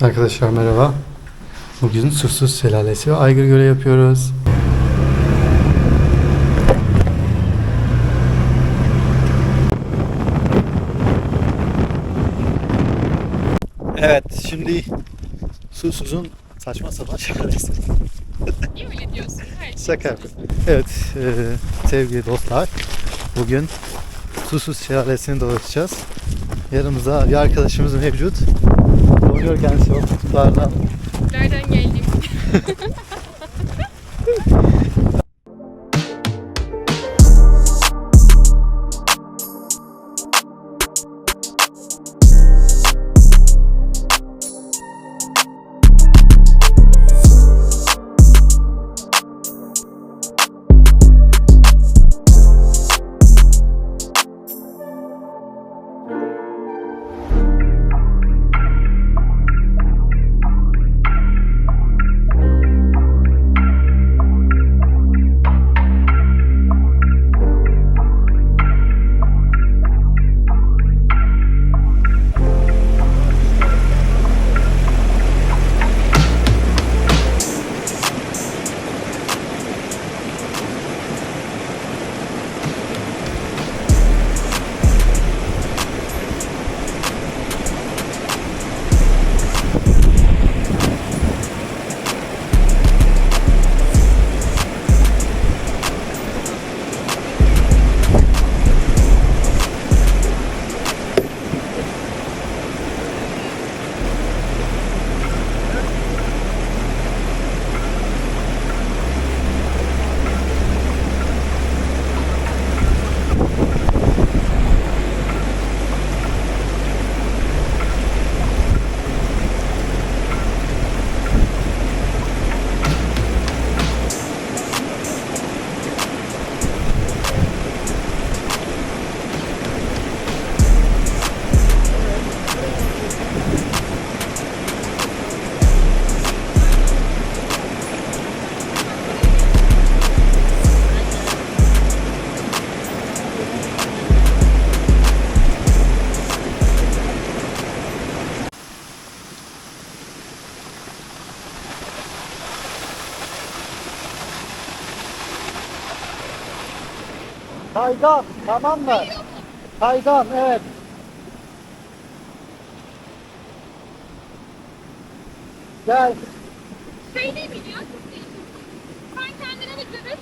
Arkadaşlar merhaba. Bugün Susuz Şelalesi ve Aygır Gölü yapıyoruz. Evet, şimdi Susuz'un saçma sapan şelalesi. Niye öyle diyorsun? Hayır. Şaka yapıyorum. Evet, e, sevgili dostlar. Bugün Susuz Şelalesi'ni dolaşacağız. Yanımızda bir arkadaşımız mevcut. Oynuyor kendisi o kutulardan. Nereden geldim? Kaygan tamam mı? Kaygan evet. Gel. Şey değil miydi ya? Sen kendine dikkat et.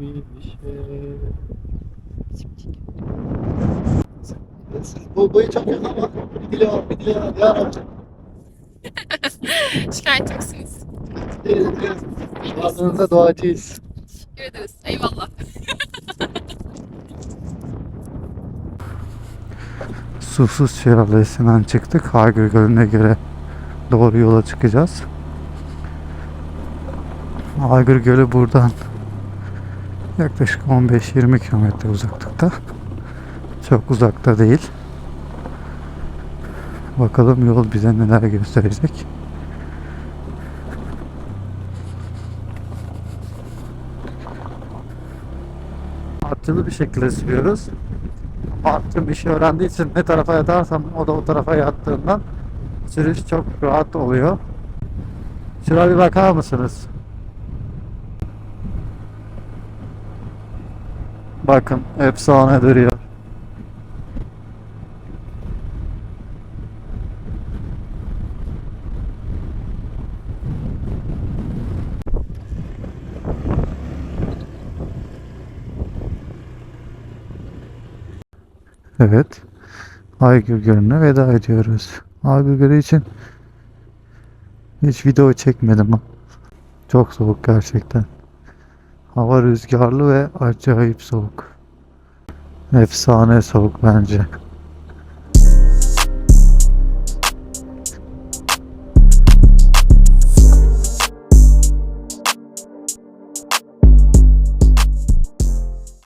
Bir şey. Bu boyu çok yok ama bir dili var, bir dili var. Ya Şikayetçi misiniz? Ağzınıza doğacıyız. Teşekkür ederiz. Eyvallah. Susuz Şelalesi'nden çıktık. Aygır Gölü'ne göre doğru yola çıkacağız. Aygır Gölü buradan yaklaşık 15-20 kilometre uzaklıkta. Çok uzakta değil. Bakalım yol bize neler gösterecek. Atçılı bir şekilde sürüyoruz. Attım işi öğrendiği için ne tarafa yatarsam o da o tarafa yattığından sürüş çok rahat oluyor. Şuna bir bakar mısınız? Bakın efsane duruyor. Evet. Aygül Gölü'ne veda ediyoruz. Aygül Gölü için hiç video çekmedim. Çok soğuk gerçekten. Hava rüzgarlı ve acayip soğuk. Efsane soğuk bence.